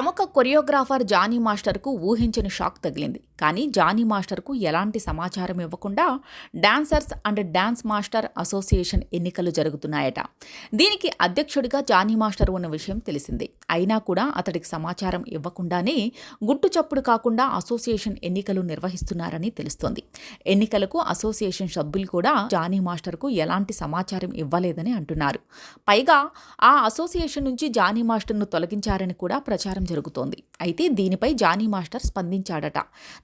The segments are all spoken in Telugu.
ప్రముఖ కొరియోగ్రాఫర్ జానీ మాస్టర్కు ఊహించని షాక్ తగిలింది. కానీ జానీ మాస్టర్కు ఎలాంటి సమాచారం ఇవ్వకుండా dancers and dance master association ఎన్నికలు జరుగుతున్నాయట. దీనికి అధ్యక్షుడిగా జానీ మాస్టర్ ఉన్న విషయం తెలిసింది. అయినా కూడా అతడికి సమాచారం ఇవ్వకుండానే గుట్టు చప్పుడు కాకుండా అసోసియేషన్ ఎన్నికలు నిర్వహిస్తున్నారని తెలుస్తోంది. ఎన్నికలకు అసోసియేషన్ సభ్యులు కూడా జానీ మాస్టర్కు ఎలాంటి సమాచారం ఇవ్వలేదని అంటున్నారు. పైగా ఆ అసోసియేషన్ నుంచి జానీ మాస్టర్ను తొలగించారని కూడా ప్రచారం జరుగుతోంది. అయితే దీనిపై జానీ మాస్టర్ స్పందించాడట.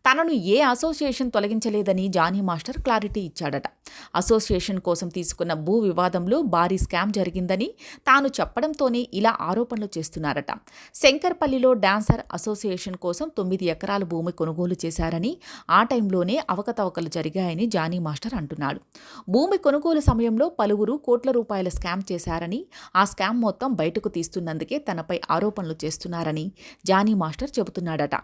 తనను ఏ అసోసియేషన్ తొలగించలేదని జానీ మాస్టర్ క్లారిటీ ఇచ్చాడట. అసోసియేషన్ కోసం తీసుకున్న భూ వివాదంలో భారీ స్కామ్ జరిగిందని తాను చెప్పడంతోనే ఇలా ఆరోపణలు చేస్తున్నారట. శంకర్పల్లిలో డాన్సర్ అసోసియేషన్ కోసం తొమ్మిది ఎకరాల భూమి కొనుగోలు చేశారని ఆ టైంలోనే అవకతవకలు జరిగాయని జానీ మాస్టర్ అంటున్నాడు. భూమి కొనుగోలు సమయంలో పలువురు కోట్ల రూపాయల స్కామ్ చేశారని ఆ స్కామ్ మొత్తం బయటకు తీస్తున్నందుకే తనపై ఆరోపణలు చేస్తున్నారని జానీ మాస్టర్ చెబుతున్నాడట.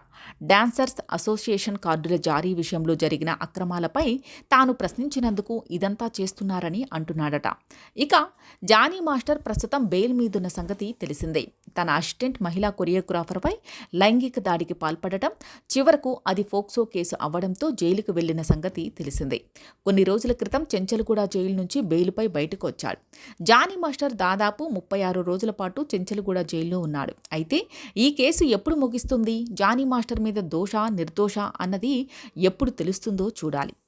డాన్సర్స్ అసోసియేషన్ కార్డుల జారీ విషయంలో జరిగిన అక్రమాలపై తాను ప్రశ్నించినందుకు ఇదంతా చేస్తున్నారని అంటున్నాడట. ఇక జానీ మాస్టర్ ప్రస్తుతం బెయిల్ మీదున్న సంగతి తెలిసిందే. తన అసిస్టెంట్ మహిళా కొరియోగ్రాఫర్పై లైంగిక దాడికి పాల్పడటం చివరకు అది ఫోక్సో కేసు అవ్వడంతో జైలుకు వెళ్ళిన సంగతి తెలిసిందే. కొన్ని రోజుల క్రితం చెంచల్గూడ జైలు నుంచి బెయిల్పై బయటకు వచ్చాడు. జానీ మాస్టర్ దాదాపు ముప్పై ఆరు రోజుల పాటు చెంచల్గూడ జైల్లో ఉన్నాడు. అయితే ఈ కేసు ఎప్పుడు ముగిస్తుంది? జానీ మాస్టర్ మీద దోష నిర్దోష అన్నది ఎప్పుడు తెలుస్తుందో చూడాలి.